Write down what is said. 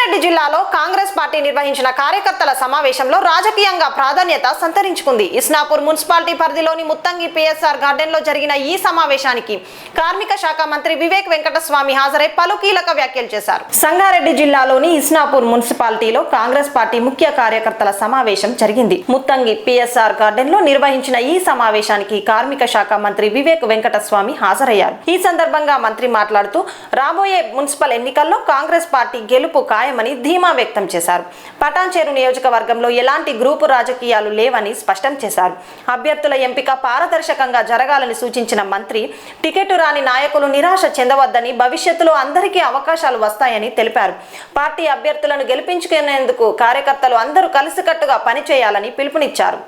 సంగారెడ్డి జిల్లాలో కాంగ్రెస్ పార్టీ నిర్వహించిన కార్యకర్తల సమావేశంలో రాజకీయంగా ప్రాధాన్యత సంతరించుకుంది. ఇస్నాపూర్ మున్సిపాలిటీ పరిధిలోని ముత్తంగి పిఎస్ఆర్ గార్డెన్లో జరిగిన ఈ సమావేశానికి కార్మిక శాఖ మంత్రి వివేక్ వెంకటస్వామి హాజరై పలు కీలక వ్యాఖ్యలు చేశారు. సంగారెడ్డి జిల్లాలోని ఇస్నాపూర్ మున్సిపాలిటీలో కాంగ్రెస్ పార్టీ ముఖ్య కార్యకర్తల సమావేశం జరిగింది. ముత్తంగి పిఎస్ఆర్ గార్డెన్లో నిర్వహించిన ఈ సమావేశానికి కార్మిక శాఖ మంత్రి వివేక్ వెంకటస్వామి హాజరయ్యారు. ఈ సందర్భంగా మంత్రి మాట్లాడుతూ రాబోయే మున్సిపల్ ఎన్నికల్లో కాంగ్రెస్ పార్టీ గెలుపు ఖాయమని ధీమా వ్యక్తం చేశారు. పటాన్చేరు నియోజకవర్గంలో ఎలాంటి గ్రూపు రాజకీయాలు లేవని స్పష్టం చేశారు. అభ్యర్థుల ఎంపిక పారదర్శకంగా జరగాలని సూచించిన మంత్రి టికెట్ రాని నాయకులు నిరాశ చెందవద్దని భవిష్యత్తులో అందరికీ అవకాశాలు వస్తాయని తెలిపారు. పార్టీ అభ్యర్థులను గెలిపించుకునేందుకు కార్యకర్తలు అందరూ కలిసికట్టుగా పనిచేయాలని పిలుపునిచ్చారు.